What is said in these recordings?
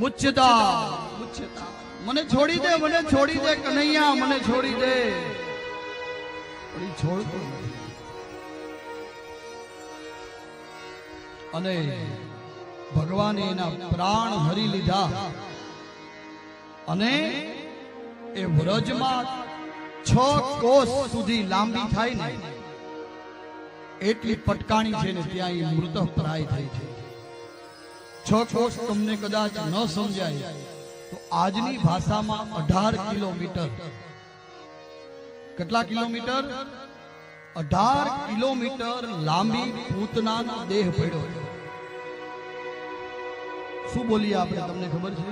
મુચ્છતા મને છોડી દે, મને છોડી દે, કનૈયા, મને છોડી દે. પણ છોડતો અને ભગવાને એના પ્રાણ હરી લીધા. અને એ વ્રજમાં છ કોષ સુધી લાંબી થાય ને, એટલી પટકાણી છે ને, ત્યાં એ મૃત પ્રાય થઈ છે છ કોષ તમને કદાચ ન સમજાય તો આજની ભાષામાં અઢાર કિલોમીટર. કેટલા કિલોમીટર? અઢાર કિલોમીટર લાંબી પૂતના દેહ પડ્યો. છે શું બોલીએ આપણે તમને ખબર છે?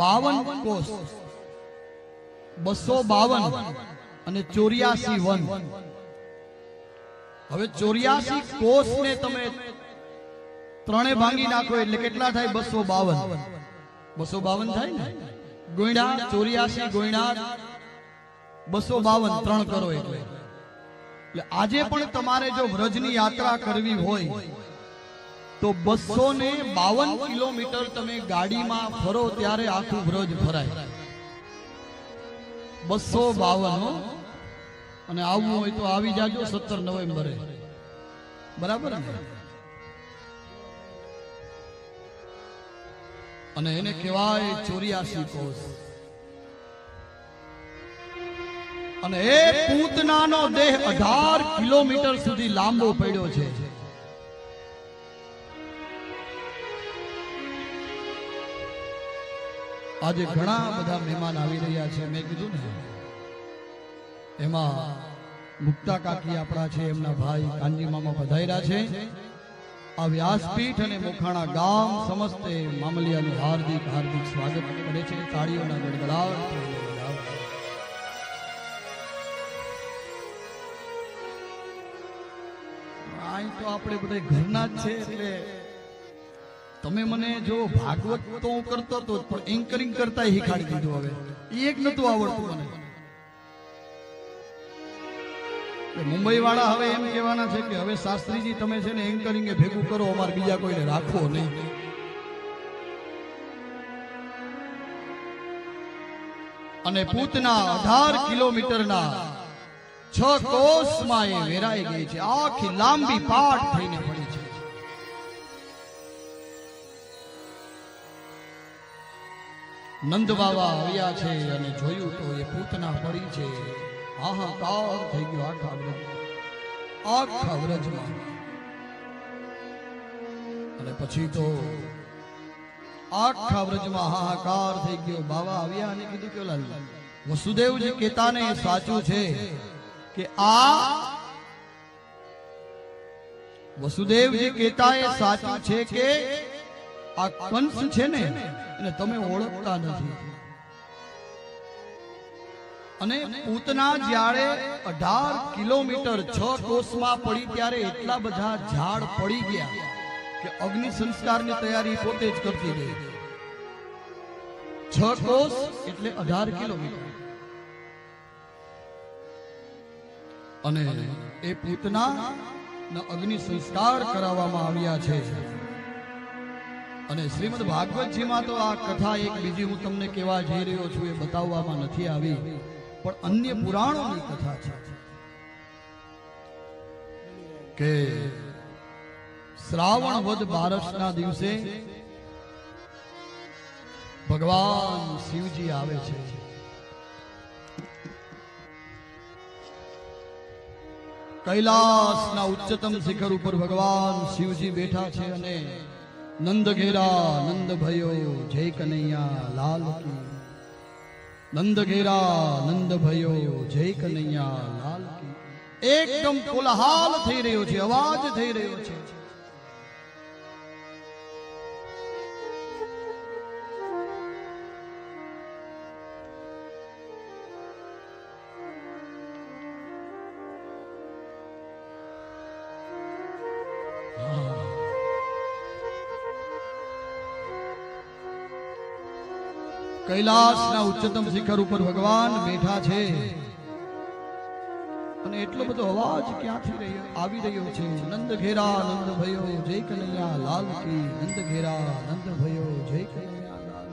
બાવન કોષ બસો બાવન અને ચોર્યાસી વન. હવે ચોર્યાસી કોષ ને તમે ત્રણે ભાંગી નાખો એટલે કેટલા થાય? બસો બાવન. બસો બાવન થાય ને? ગોયણા ચોર્યાસી ગોયણા બસો બાવન, ત્રણ કરો એટલે. આજે પણ તમારે જો વ્રજની યાત્રા કરવી હોય, તો બસો ને બાવન કિલોમીટર તમે ગાડીમાં ફરો ત્યારે આખું વ્રજ ફરાય બસો બાવન અને આવવું હોય તો આવી જાજો સત્તર નવેમ્બરે. બરાબર ને? અને એને કહેવાય ચોર્યાસી કોષ. અને એ પૂતનાનો દેહ અઢાર કિલોમીટર સુધી લાંબો પડ્યો છે. આજે ઘણા બધા મહેમાન આવી રહ્યા છે, મેં કીધું ને. એમાં મુક્તા કાકી આપણા છે, એમના ભાઈ કાનજી મામા પધાર્યા છે. આ વ્યાસપીઠ અને મોખાણા ગામ સમસ્તે મામલિયાનું હાર્દિક હાર્દિક સ્વાગત કરે છે. તાળીઓના ગડગડાટ અહીં તો આપણે બધા ઘરના જ છે એટલે તમે મને જો ભાગવત તો હું કરતો હતો પણ એન્કરિંગ કરતા શીખાડી દીધું હવે. એ એક નતું આવડતું મને. મુંબઈ વાળા હવે એમ કહેવાના છે કે હવે શાસ્ત્રીજી તમે છે ને એન્કરિંગ ભેગું કરો, અમારે બીજા કોઈને રાખો નહીં. અને પૂતના અઢાર કિલોમીટરના છ કોષમાં એ વેરાઈ ગઈ છે. આખી લાંબી પાઠ થઈને પડી છે. નંદ બાબા આવ્યા છે અને જોયું તો એ પૂતના પડી છે. હાહાકાર થઈ ગયો આખા વ્રજ આખા વ્રજમાં અને પછી તો આખા વ્રજમાં હાહાકાર થઈ ગયો. બાવા આવ્યા અને કીધું કે, લાલ વસુદેવજી કહેતા ને સાચું છે કે આ વસુદેવજી કેતા એ સાચું છે કે આ કંસ છે ને, એને તમે ઓળખતા નથી. અને પૂતના જ્યારે અઢાર કિલોમીટર છ કોષમાં પડી ત્યારે એટલા બધા ઝાડ પડી ગયા કે અગ્નિ સંસ્કારની તૈયારી પોતે જ કરતી ગઈ. છ કોષ એટલે અઢાર કિલોમીટર. અને એ પૂતના અગ્નિ સંસ્કાર કરાવવામાં આવ્યા છે. અને શ્રીમદ ભાગવતજીમાં તો આ કથા એક બીજી હું તમને કહેવા જઈ રહ્યો છું એ બતાવવામાં નથી આવી. પણ અન્ય પુરાણોની કથા છે. કે શ્રાવણ વદ બારસના દિવસે ભગવાન શિવજી આવે છે. કૈલાસના ઉચ્ચતમ શિખર ઉપર ભગવાન શિવજી બેઠા છે અને નંદ ઘેરા નંદ ભયો જય કનૈયા લાલ કી નંદ ઘેરા નંદ ભયો જય કનૈયા લાલ એકદમ કોલાહાલ થઈ રહ્યો છે અવાજ થઈ રહ્યો છે કૈલાસના ઉચ્ચતમ શિખર ઉપર ભગવાન બેઠા છે. અને એટલો બધો અવાજ ક્યાંથી આવી રહ્યો છે? નંદ ઘેરા, નંદ ભયો, જય કનૈયા લાલ કી. નંદ ઘેરા, નંદ ભયો, જય કનૈયા લાલ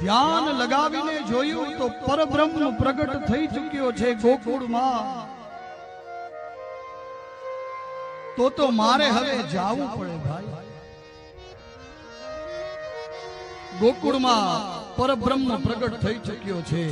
ધ્યાન લગાવીને જોયું તો પરબ્રહ્મ પ્રગટ થઈ ચૂક્યો છે ગોકુળમાં. તો તો મારે હવે જાવું પડે ભાઈ. ગોકુળમાં પરબ્રહ્મ પ્રગટ થઈ ચૂક્યો છે.